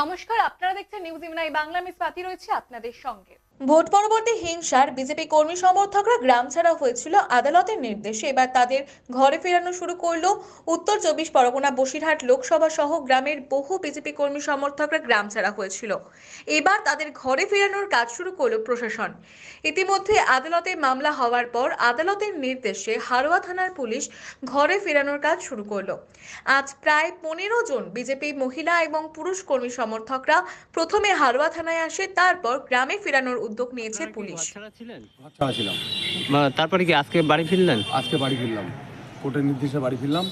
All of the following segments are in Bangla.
নমস্কার আপনারা দেখছেন নিউজ ইমনাই বাংলা মিস স্বাতি রয়েছে আপনাদের সঙ্গে। ভোট পরবর্তী হিংসার বিজেপি কর্মী সমর্থকরা গ্রাম ছাড়া হয়েছিল আদালতের নির্দেশে। এবার তাদের ঘরে ফেরানো শুরু করল উত্তর চব্বিশ পরগনা বসিরহাট লোকসভা সহ গ্রামের বহু বিজেপি কর্মী সমর্থকরা গ্রাম ছাড়া হয়েছিল। এবার তাদের ঘরে ফেরানোর কাজ শুরু করল প্রশাসন। ইতিমধ্যে আদালতে মামলা হওয়ার পর আদালতের নির্দেশে হারোয়া থানার পুলিশ ঘরে ফেরানোর কাজ শুরু করল। আজ প্রায় পনেরো জন বিজেপি মহিলা এবং পুরুষ কর্মী সমর্থকরা প্রথমে হারোয়া থানায় আসে, তারপর গ্রামে ফেরানোর উদ্যোগ নিয়েছে পুলিশ। ছাড়া ছিলাম। তারপরে কি আজকে বাড়ি ফিরলেন? আজকে বাড়ি ফিরলাম। কোর্টের নির্দেশে বাড়ি ফিরলাম।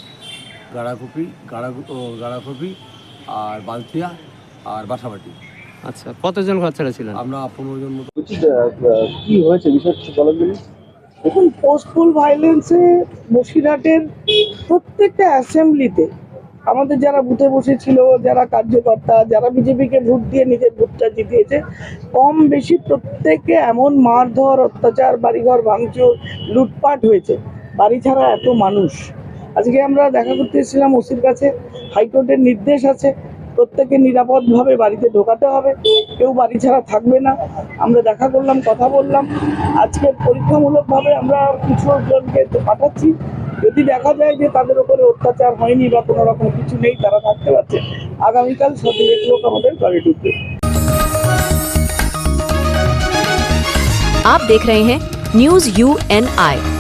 গাড়াকপি গাড়া ও গাড়াকপি আর বালতিয়া আর বাসাবাটি। আচ্ছা কতজন ঘর ছাড়া ছিলেন? আমরা পনেরো জন মতো। কি হয়েছে বিষয় কিছু বলার জন্য দেখুন পোস্টফুল ভাইলেন্সে বসিরহাটের প্রত্যেকটা অ্যাসেম্বলিতে আমাদের যারা বুথে বসেছিল, যারা কার্যকর্তা, যারা বিজেপিকে ভোট দিয়ে নিজের ভোটটা জিতিয়েছে, কম বেশি প্রত্যেকে এমন মারধর, অত্যাচার, বাড়িঘর ভাঙচুর, লুটপাট হয়েছে। বাড়ি ছাড়া এত মানুষ। আজকে আমরা দেখা করতে এসেছিলাম ওসির কাছে, হাইকোর্টের নির্দেশ আছে প্রত্যেকে নিরাপদভাবে বাড়িতে ঢোকাতে হবে, কেউ বাড়ি ছাড়া থাকবে না। আমরা দেখা করলাম, কথা বললাম। আজকে পরীক্ষামূলকভাবে আমরা কিছু জনকে পাঠাচ্ছি। যদি দেখা যায় যে তাদের উপরে অত্যাচার হয়নি বা কোনো রকম কিছু নেই তারা থাকতে পারছে আগামীকাল সতেরো লোক আমাদের বাড়ি ঢুকবে आप देख रहे हैं न्यूज यू एन आई